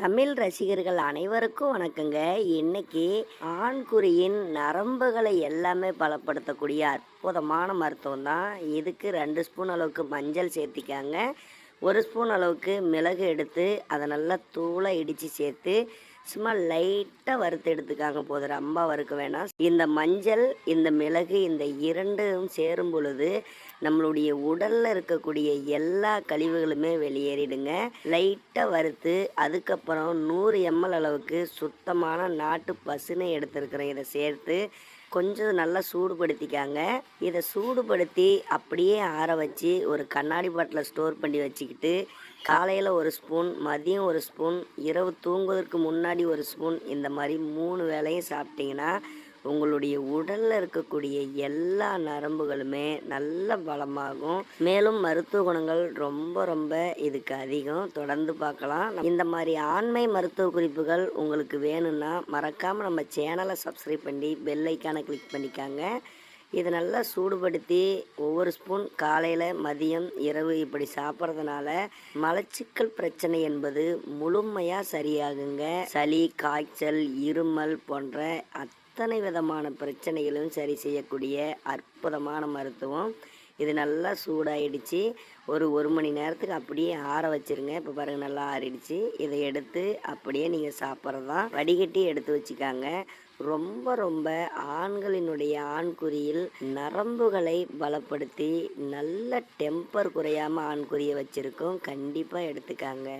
தமிழ் ரசிகர்கள் அனைவருக்கும் வணக்கங்க. இன்னைக்கு ஆண்குறியின் நரம்புகளை எல்லாமே பலப்படுத்தக்கூடிய அற்புதமான மருத்துவம் தான். இதுக்கு ரெண்டு ஸ்பூன் அளவுக்கு மஞ்சள் சேர்த்திக்காங்க. ஒரு ஸ்பூன் அளவுக்கு மிளகு எடுத்து அதை நல்லா தூளை இடித்து சேர்த்து சும்மா லைட்டாக வறுத்து எடுத்துக்காங்க போது ரொம்ப வறுக்க வேணாம். இந்த மஞ்சள் இந்த மிளகு இந்த இரண்டும் சேரும் பொழுது நம்மளுடைய உடலில் இருக்கக்கூடிய எல்லா கழிவுகளுமே வெளியேறிடுங்க. லைட்டாக வறுத்து அதுக்கப்புறம் நூறு எம்எல் அளவுக்கு சுத்தமான நாட்டு பசுனை எடுத்துருக்குறேன். இதை சேர்த்து கொஞ்சம் நல்லா சூடுபடுத்திக்காங்க. இதை சூடுபடுத்தி அப்படியே ஆற வச்சு ஒரு கண்ணாடி பாட்டில் ஸ்டோர் பண்ணி வச்சுக்கிட்டு காலையில் ஒரு ஸ்பூன் மதியம் ஒரு ஸ்பூன் இரவு தூங்குவதற்கு முன்னாடி ஒரு ஸ்பூன் இந்த மாதிரி மூணு வேளையும் சாப்பிட்டீங்கன்னா உங்களுடைய உடலில் இருக்கக்கூடிய எல்லா நரம்புகளுமே நல்ல பலமாகும் மேலும் மருத்துவ குணங்கள் ரொம்ப ரொம்ப இதுக்கு அதிகம். தொடர்ந்து பார்க்கலாம். இந்த மாதிரி ஆண்மை மருத்துவ குறிப்புகள் உங்களுக்கு வேணும்னா மறக்காமல் நம்ம சேனலை சப்ஸ்கிரைப் பண்ணி பெல் ஐக்கானை கிளிக் பண்ணிக்காங்க. இதை நல்லா சூடுபடுத்தி ஒவ்வொரு ஸ்பூன் காலையில் மதியம் இரவு இப்படி சாப்பிட்றதுனால மலச்சிக்கல் பிரச்சனை என்பது முழுமையாக சரியாகுங்க. சளி காய்ச்சல் இருமல் போன்ற அத்தனை விதமான பிரச்சனைகளும் சரி செய்யக்கூடிய அற்புதமான மருத்துவம். இது நல்லா சூடாகிடுச்சு ஒரு ஒரு மணி நேரத்துக்கு அப்படியே ஆற வச்சிருங்க. இப்போ பாருங்கள் நல்லா ஆறிடுச்சு. இதை எடுத்து அப்படியே நீங்கள் சாப்பிட்றது தான் வடிகட்டி எடுத்து வச்சுக்காங்க. ரொம்ப ரொம்ப ஆண்களினுடைய ஆண்குறியில் நரம்புகளை பலப்படுத்தி நல்ல டெம்பர் குறையாமல் ஆண்குறியை வச்சுருக்கோம். கண்டிப்பாக எடுத்துக்காங்க.